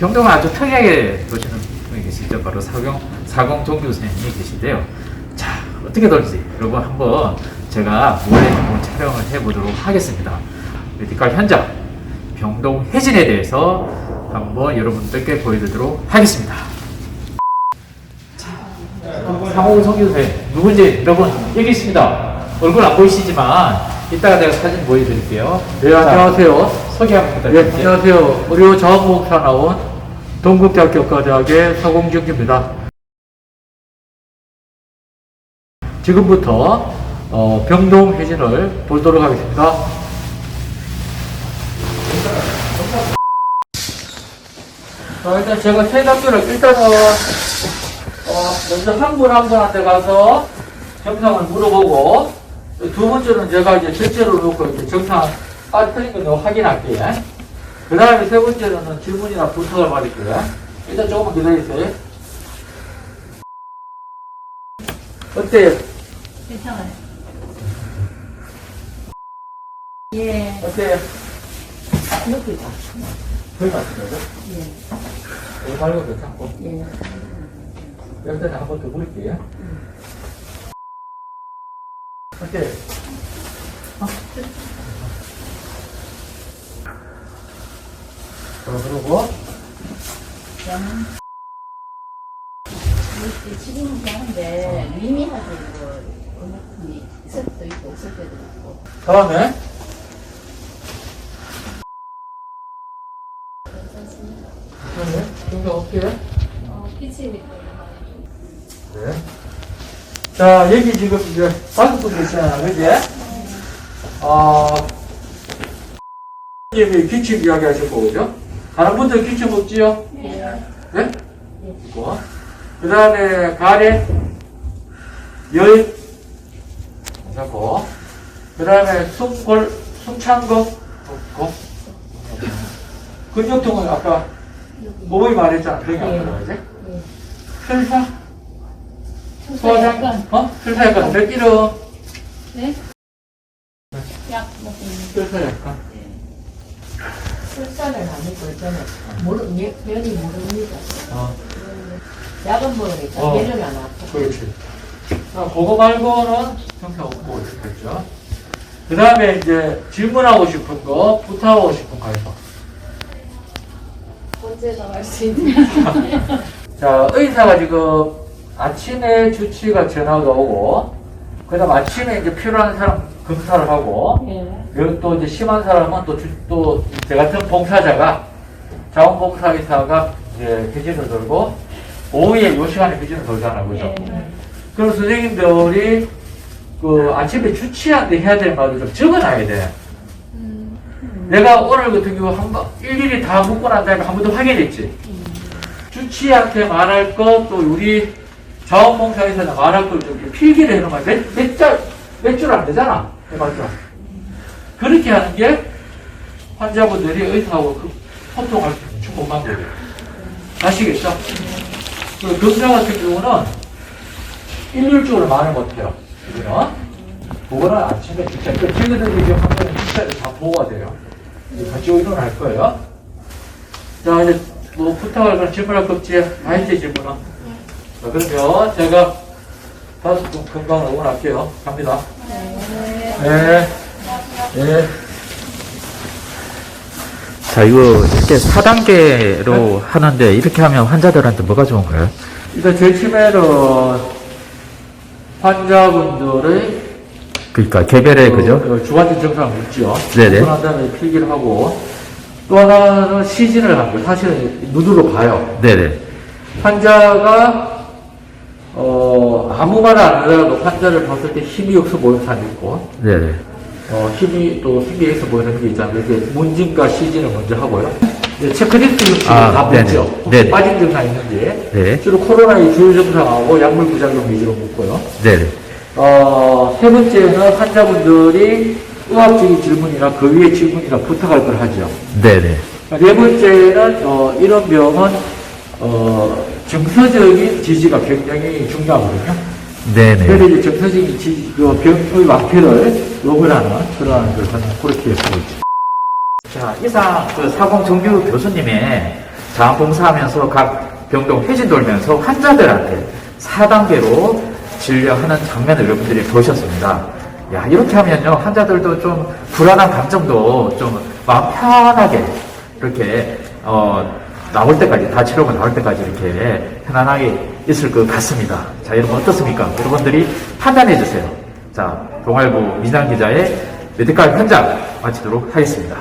병동을 아주 특이하게 보시는 분이 계시죠. 바로 사공, 사공 종교 선생님이 계신데요. 자, 어떻게 돌지 여러분 한번 제가 몰래 한번 촬영을 해보도록 하겠습니다. 메디컬 현장, 병동 해진에 대해서 한번 여러분들께 보여드리도록 하겠습니다. 상호 성교사님 누군지 여러분 여기 있습니다. 얼굴 안 보이시지만 이따가 제가 사진 보여드릴게요. 네, 안녕하세요. 소개 한번 예, 부탁드릴게요. 안녕하세요. 의료 자원봉사 나온 동국대학교 과대학의 서공준입니다. 지금부터 어, 병동 회진을 돌도록 하겠습니다. 자, 일단 제가 세 단계를 일단은 어, 먼저 한 분 한 분한테 가서 정상을 물어보고 두 번째는 제가 이제 실제로 놓고 이제 정상 아 틀린 거 확인할게요. 그 다음에 세 번째로는 질문이나 부탁을 받을게요. 일단 조금만 기다리세요. 어때요? 괜찮아요. 예, 어때요? 이렇게 다. 거의 맞습니다. 예, 이거 말고 괜찮고. 예. 여기다 한번 더 물을게요. 어때요? 어, 그러고, 저는 이렇게 지금은 하는데 미미하게 뭐 음악이 있을 때도 있고 없을 때도 있고. 다음에, 다음에, 이거 어때요? 어, 피치니까 네. 자, 여기 지금 이제 다섯 분 계시잖아요. 그지? 어, 님이 기침 이야기 하셨고, 그죠? 다른 분들 기침 없지요? 예, 네? 있고. 그 다음에 가래, 열, 괜찮고. 그 다음에 숨골, 숨찬 거, 없고. 근육통은 아까. 몸이 말했잖아. 그게 예. 아까 그지? 예. 설사? 약간, 소화장? 어? 설사 약간 들기름. 네? 약 먹고. 설사 약간. 술사를 안 먹고 있잖아요. 모르, 예, 변이 모릅니다. 어, 약은 먹으니까 어. 배는 안 아파. 그렇지. 자, 그거 말고는 형태 없고 됐죠. 그 다음에 이제 질문하고 싶은 거, 부탁하고 싶은 거 해서. 언제 나갈 수 있냐? 자, 의사가 지금 아침에 주치가 전화가 오고, 그 다음 아침에 이제 필요한 사람 검사를 하고, 예. 그리고 또 이제 심한 사람은 또, 주, 또, 저 같은 봉사자가, 자원봉사 의사가 이제 회진을 돌고, 오후에 요 시간에 회진을 돌잖아, 그죠? 예. 그럼 선생님들이 그 아침에 주치한테 해야 될 말을 좀 적어놔야 돼. 음. 내가 오늘 같은 경우 한 번, 일일이 다 묻고 난 다음에 한 번 더 확인했지. 주치한테 말할 거, 또 우리 자원봉사에서는 말할 걸좀 필기를 해놓으면 몇, 몇 자, 몇줄 안 되잖아. 맞죠? 그렇게 하는 게 환자분들이 의사하고 그 소통할 수 있는 충분 방법이에요. 아시겠죠? 그 검사 같은 경우는 일률적으로 말을 못해요. 그거는. 그거는 아침에 주차. 그 친구들이 이제 하면 주차를 다 보고가 돼요. 이제 같이 의논할 거예요. 자, 이제 뭐 부탁할 건 질문할 거 없지? 다 했지, 질문은? 자, 그러면 제가 다섯 분 건강을 응원할게요. 갑니다. 네. 네. 자, 이거 이렇게 4단계로 하는데 이렇게 하면 환자들한테 뭐가 좋은가요? 일단 제일 처음에는 환자분들의 그러니까 개별의 그죠? 어, 주관적 증상을 묻죠. 네네. 한 다음에 필기를 하고 또 하나는 시진을 거예요. 사실은 눈으로 봐요. 네네. 환자가 어, 아무 말 안 하더라도 환자를 봤을 때 힘이 없어 보이는 사람이 있고 네네. 어, 힘이 또 있어 보이는 게 있잖아요. 이렇게 문진과 시진을 먼저 하고요. 이제 체크리스트 형식으로 아, 다 네네. 묻죠. 혹시 네네. 빠진 증상 있는지. 네. 주로 코로나의 주요 증상하고 약물 부작용 위주로 묻고요. 네네. 어, 세 번째는 환자분들이 의학적인 질문이나 그 위에 질문이나 부탁할 걸 하죠. 네네. 네 번째는 어, 이런 병은 어, 정서적인 지지가 굉장히 중요하거든요. 그래서 네네. 이제 정서적인 지지, 그 병의 완쾌를 요구하는 그러한 걸 저는 그렇게 보고 있죠. 자, 이상 그 사공 정규 교수님의 자원봉사하면서 각 병동 회진 돌면서 환자들한테 4단계로 진료하는 장면을 여러분들이 보셨습니다. 야, 이렇게 하면요, 환자들도 좀 불안한 감정도 좀 마음 편하게 이렇게, 어, 나올 때까지, 다 치료가 나올 때까지 이렇게 편안하게 있을 것 같습니다. 자, 여러분 어떻습니까? 여러분들이 판단해 주세요. 자, 동아일보 민장 기자의 메디칼 현장 마치도록 하겠습니다.